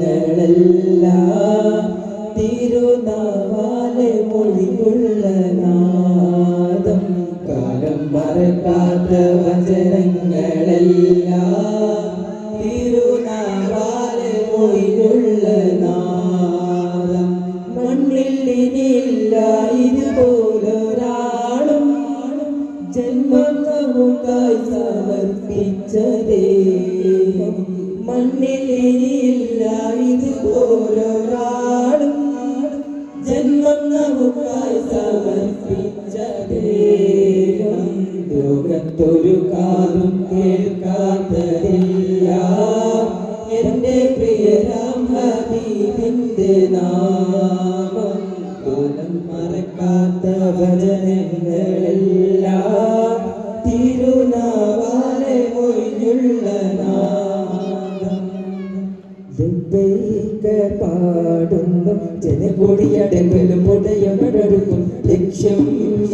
തിരുനാവാലെ ഹബീബിന്റെ നാമം കാലം മറക്കാത്ത വചനങ്ങളെല്ലാം തിരുനാവാലെ മൊഴിഞ്ഞുള്ള നാദം. പാടുന്നു ജനകൊടിയടങ്ങലും മുടയടടുക്കും ലക്ഷ്യം ഉള്ളു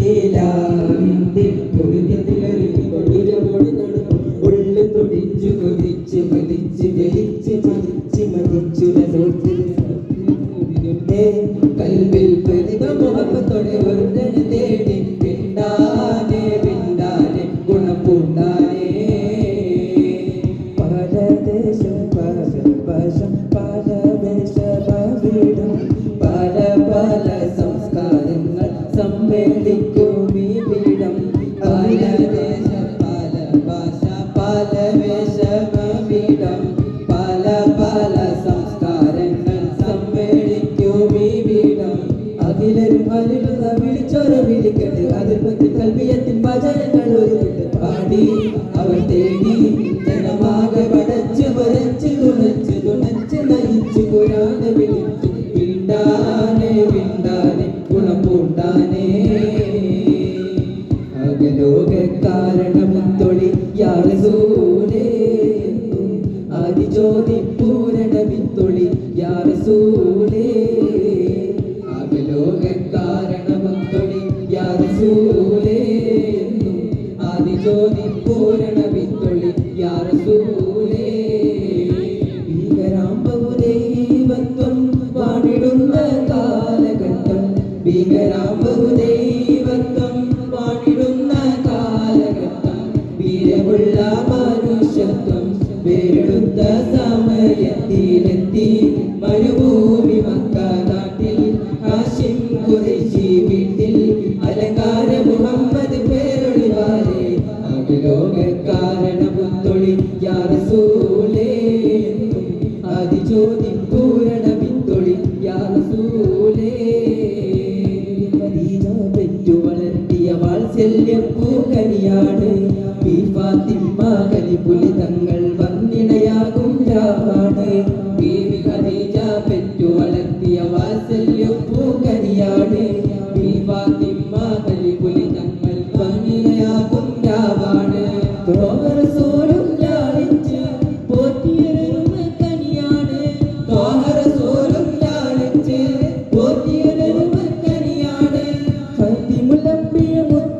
കൽവിൽ പ്രതിഭ മുഹബത്തോടെ വർദ്ധന തേടി. പറ്റി കൽവിയത്തിൻ ഭജനങ്ങൾ ഒരു പാടി. അവർ തേടി ജനമാകെ വടച്ച് വരച്ച് തുണച്ച് തുണച്ച് നയിച്ച് പുരാണ വിളിച്ച് പിണ്ടാനെ വീണ്ടാനെ ഗുണപൂണ്ടാനേ. അകലോക കാരണമുത്തൊളി യാറസൂലേ ആദിജ്യോതി പൂരണ വിത്തൊളി യാറസൂലേ അകലോക കാരണമുത്തൊളി ದಿನ ಬಹುದೇ വാത്സല്യ പൂക്കനിയാണ് ഈ ഫാത്തിമ കലിപുലി തങ്ങൾ വന്നിണയാകും രാവാണ്. ബീവി ഖദീജ പെറ്റു വളർത്തിയ വാത്സല്യ പൂക്കനിയാണ് ഈ ഫാത്തിമ കലിപുലി തങ്ങൾ വന്നിണയാകും രാവാണ്. റസൂലും ലാളിച്ച് പോറ്റിയൊരു കനിയാണ്. റസൂലും ലാളിച്ച് പോറ്റിയൊരു കനിയാണ്. ഫാത്തിമുലമ്പിയ മുത്ത്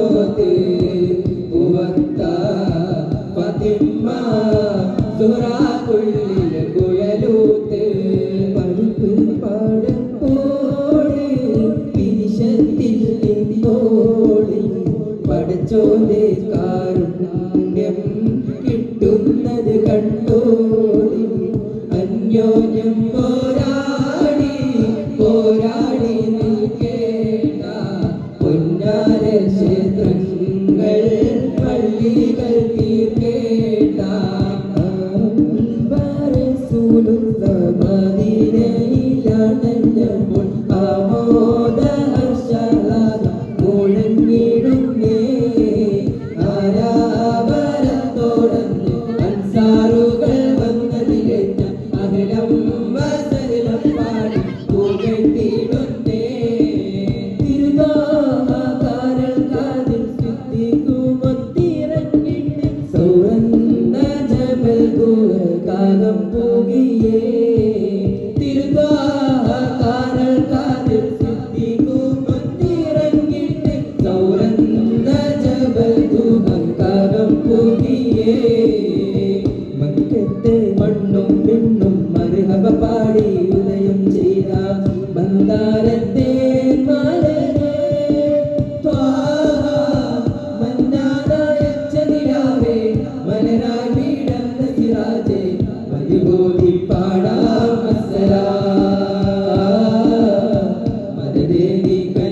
പഠിച്ചോലെ കാരുണ്യം കിട്ടുന്നത് കണ്ടോടി അന്യോന്യം പോരാടി പോരാടി നിൽക്കേണ്ട പൊന്നാര ക്ഷേത്രങ്ങൾ പള്ളികൾ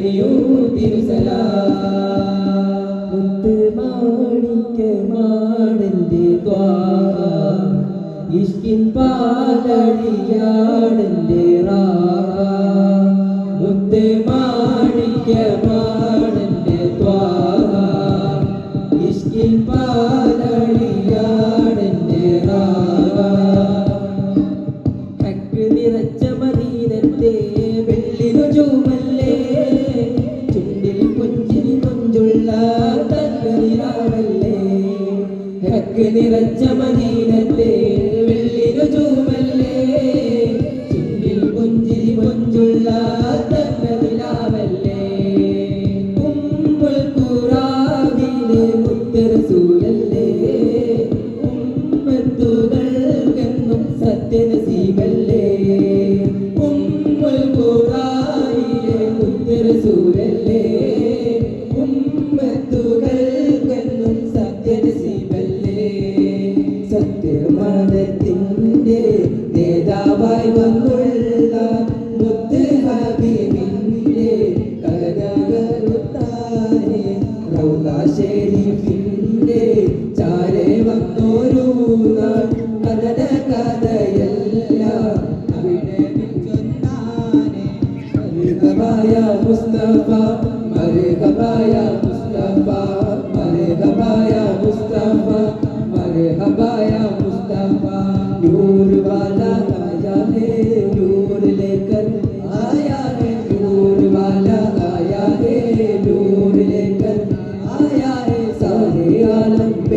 മദദേവി തിരുസലാ മുത്ത് മാണിക്ക മാടന്റെ ദ്വാര ഇഷ്കിൻ പാലടിയാടന്റെ റാ നിറച്ച മദീന ഔദാശേരി ചാരെ വന്നോരൂ നാ.